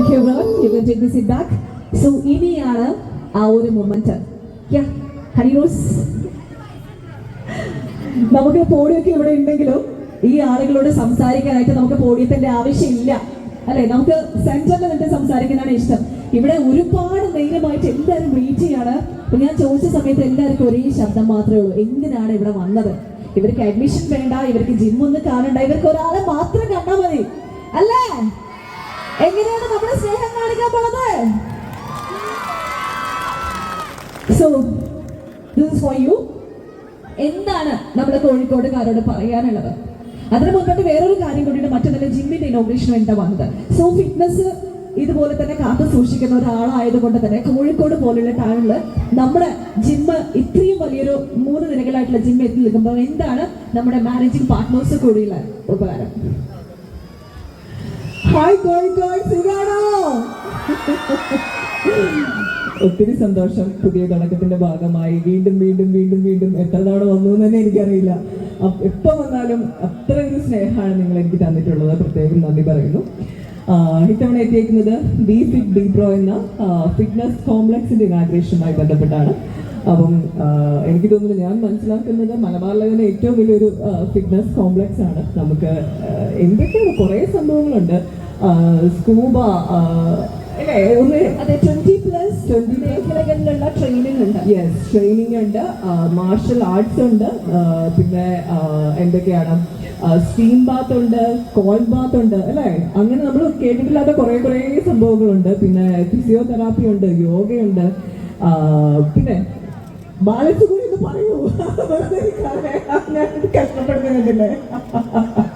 Thank you it back so ഇനിയാണ് ആ ഒരു മൊമെന്റ് യാ ഹരിറോസ് നമുക്ക് പോടിയൊക്കെ ഇവിടെ ഉണ്ടെങ്കിലും ഈ ആളുകളോട് സംസാരിക്കാനായിട്ട് നമുക്ക് പോഡിയത്തിന്റെ ആവശ്യമില്ല. അല്ലെ? നമുക്ക് സെന്ററിൽ നിന്ന് സംസാരിക്കാനാണ് ഇഷ്ടം. ഇവിടെ ഒരുപാട് നേരമായിട്ട് എല്ലാവരും വെയിറ്റ് ചെയ്യാണ്. ഞാൻ ചോദിച്ച സമയത്ത് എല്ലാവർക്കും ഒരേ ശബ്ദം മാത്രമേ ഉള്ളൂ. എന്തിനാണ് ഇവിടെ വന്നത്? ഇവർക്ക് അഡ്മിഷൻ വേണ്ട ഇവർക്ക് ജിം ഒന്നും കാണണ്ട ഇവർക്ക് ഒരാളെ മാത്രം കണ്ടാൽ മതി. അല്ലേ? എങ്ങനെയാണ് നമ്മുടെ സ്നേഹം കാണിക്കാൻ പോണത് സോ ദിസ് ഫോർ യു എന്താണ് നമ്മുടെ കോഴിക്കോടുകാരോട് പറയാനുള്ളത്? അതിന് മുൻപായിട്ട് വേറൊരു കാര്യം കൂടിയിട്ട് മറ്റൊന്നല്ല ജിമ്മിന്റെ ഇനോഗ്രേഷൻ എന്താ വന്നത് സോ ഫിറ്റ്നസ് ഇതുപോലെ തന്നെ കാത്തു സൂക്ഷിക്കുന്ന ഒരാളായതുകൊണ്ട് തന്നെ കോഴിക്കോട് പോലുള്ള ടൗണിൽ നമ്മുടെ ജിമ്മ് ഇത്രയും വലിയൊരു മൂന്ന് നിലകളായിട്ടുള്ള ജിമ്മ് എത്തി നിൽക്കുമ്പോൾ എന്താണ് നമ്മുടെ മാനേജിംഗ് പാർട്ട്നേഴ്സ് കൂടിയുള്ള ഉപകാരം? ഹായ് കോഴിക്കോട് സുഖാണോ? ഒത്തിരി സന്തോഷം. പുതിയ തുടക്കത്തിന്റെ ഭാഗമായി. വീണ്ടും വീണ്ടും വീണ്ടും വീണ്ടും എത്ര തവണ വന്നു എന്ന് തന്നെ എനിക്കറിയില്ല. എപ്പോ വന്നാലും അത്ര ഒരു സ്നേഹമാണ് നിങ്ങൾ എനിക്ക് തന്നിട്ടുള്ളത്. പ്രത്യേകം നന്ദി പറയുന്നു. ഇത്തവണ എത്തിയേക്കുന്നത് ബി ഫിറ്റ് ബി പ്രോ എന്ന ഫിറ്റ്നസ് കോംപ്ലക്സിന്റെ ഇനാഗ്രേഷനുമായി ബന്ധപ്പെട്ടാണ്. അപ്പം എനിക്ക് തോന്നുന്നു ഞാൻ മനസ്സിലാക്കുന്നത് മലബാറിലെ തന്നെ ഏറ്റവും വലിയൊരു ഫിറ്റ്നസ് കോംപ്ലക്സ് ആണ്. നമുക്ക് എന്തൊക്കെയാണ് കുറേ സംഭവങ്ങളുണ്ട്. സ്കൂബ യെസ് ട്രെയിനിങ് ഉണ്ട്. മാർഷൽ ആർട്സ് ഉണ്ട്. പിന്നെ എന്തൊക്കെയാണ്? സ്റ്റീം ബാത്ത് ഉണ്ട് കോൾ ബാത്ത് ഉണ്ട് അല്ലേ? അങ്ങനെ നമ്മൾ കേട്ടിട്ടില്ലാത്ത കുറെ കുറെ സംഭവങ്ങളുണ്ട്. പിന്നെ ഫിസിയോതെറാപ്പി ഉണ്ട് യോഗയുണ്ട്. പിന്നെ ബാലൻസ് കൂടി ഒന്ന് പറയൂ കഷ്ടപ്പെടുന്നുണ്ടല്ലേ